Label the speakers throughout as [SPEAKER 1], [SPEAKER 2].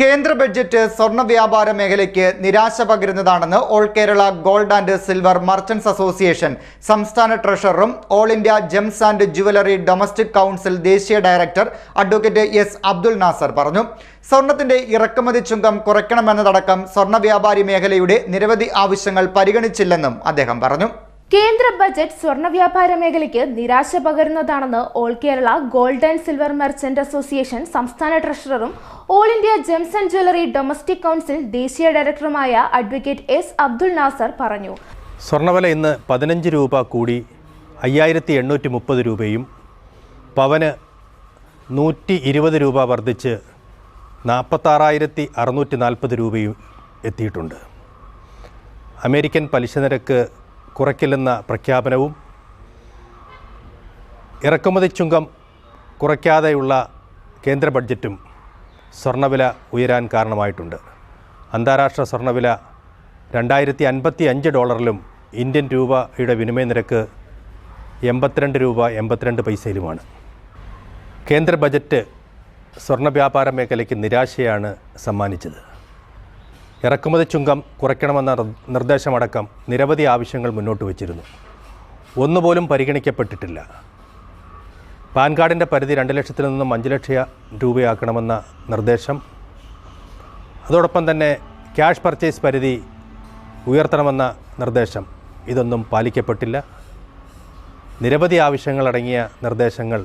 [SPEAKER 1] കേന്ദ്ര ബഡ്ജറ്റ് സ്വർണ വ്യാപാര മേഖലയ്ക്ക് നിരാശ പകരുന്നതാണെന്ന് all Kerala gold and silver merchants association സംസ്ഥാന ട്രഷററും all India gems and jewellery domestic council ദേശീയ director advocate S Abdul Nasar പറഞ്ഞു. സ്വർണത്തിന്റെ ഇറക്കുമതി ചുങ്കം കുറയ്ക്കണമെന്നതടക്കം സ്വർണ വ്യാപാരി മേഖലയുടെ നിരവധി ആവശ്യങ്ങൾ പരിഗണിച്ചില്ലെന്നും അദ്ദേഹം പറഞ്ഞു.
[SPEAKER 2] കേന്ദ്ര ബജറ്റ് സ്വർണ വ്യാപാര മേഖലയ്ക്ക് നിരാശ പകരുന്നതാണെന്ന് all Kerala gold and silver merchant association സംസ്ഥാന ട്രഷററും all India gems and jewellery domestic council ദേശീയ ഡയറക്ടറുമായ അഡ്വക്കേറ്റ് എസ് അബ്ദുൾ നാസർ പറഞ്ഞു.
[SPEAKER 3] സ്വർണവില ഇന്ന് പതിനഞ്ച് രൂപ കൂടി അയ്യായിരത്തി എണ്ണൂറ്റി മുപ്പത് രൂപയും പവന് നൂറ്റി ഇരുപത് രൂപ വർദ്ധിച്ച് നാൽപ്പത്താറായിരത്തി അറുന്നൂറ്റി നാൽപ്പത് രൂപയും എത്തിയിട്ടുണ്ട്. അമേരിക്കൻ പലിശ നിരക്ക് കുറയ്ക്കില്ലെന്ന പ്രഖ്യാപനവും ഇറക്കുമതി ചുങ്കം കുറയ്ക്കാതെയുള്ള കേന്ദ്ര ബഡ്ജറ്റും സ്വർണവില ഉയരാൻ കാരണമായിട്ടുണ്ട്. അന്താരാഷ്ട്ര സ്വർണവില രണ്ടായിരത്തി അൻപത്തി അഞ്ച് ഡോളറിലും ഇന്ത്യൻ രൂപയുടെ വിനിമയ നിരക്ക് എൺപത്തിരണ്ട് രൂപ എൺപത്തിരണ്ട് പൈസയിലുമാണ്. കേന്ദ്ര ബജറ്റ് സ്വർണ വ്യാപാര മേഖലയ്ക്ക് നിരാശയാണ് സമ്മാനിച്ചത്. ഇറക്കുമതി ചുങ്കം കുറയ്ക്കണമെന്ന നിർ- നിർദ്ദേശമടക്കം നിരവധി ആവശ്യങ്ങൾ മുന്നോട്ട് വച്ചിരുന്നു. ഒന്നുപോലും പരിഗണിക്കപ്പെട്ടിട്ടില്ല. പാൻ കാർഡിന്റെ പരിധി രണ്ട് ലക്ഷത്തിൽ നിന്നും അഞ്ച് ലക്ഷം രൂപയാക്കണമെന്ന നിർദ്ദേശം. അതോടൊപ്പം തന്നെ ക്യാഷ് പർച്ചേസ് പരിധി ഉയർത്തണമെന്ന നിർദ്ദേശം. ഇതൊന്നും പാലിക്കപ്പെട്ടില്ല. നിരവധി ആവശ്യങ്ങളടങ്ങിയ നിർദ്ദേശങ്ങൾ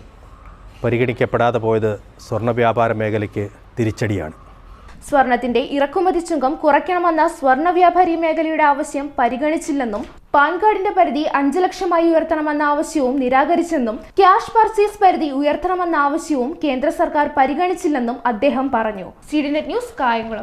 [SPEAKER 3] പരിഗണിക്കപ്പെടാതെ പോയത് സ്വർണ വ്യാപാര മേഖലയ്ക്ക് തിരിച്ചടിയാണ്.
[SPEAKER 2] സ്വർണത്തിന്റെ ഇറക്കുമതി ചുങ്കം കുറയ്ക്കണമെന്ന സ്വർണ വ്യാപാരി മേഖലയുടെ ആവശ്യം പരിഗണിച്ചില്ലെന്നും പാൻ കാർഡിന്റെ പരിധി അഞ്ചു ലക്ഷമായി ഉയർത്തണമെന്ന ആവശ്യവും നിരാകരിച്ചെന്നും ക്യാഷ് പർച്ചേസ് പരിധി ഉയർത്തണമെന്ന ആവശ്യവും കേന്ദ്ര സർക്കാർ പരിഗണിച്ചില്ലെന്നും അദ്ദേഹം പറഞ്ഞു. C news Kayamkulam.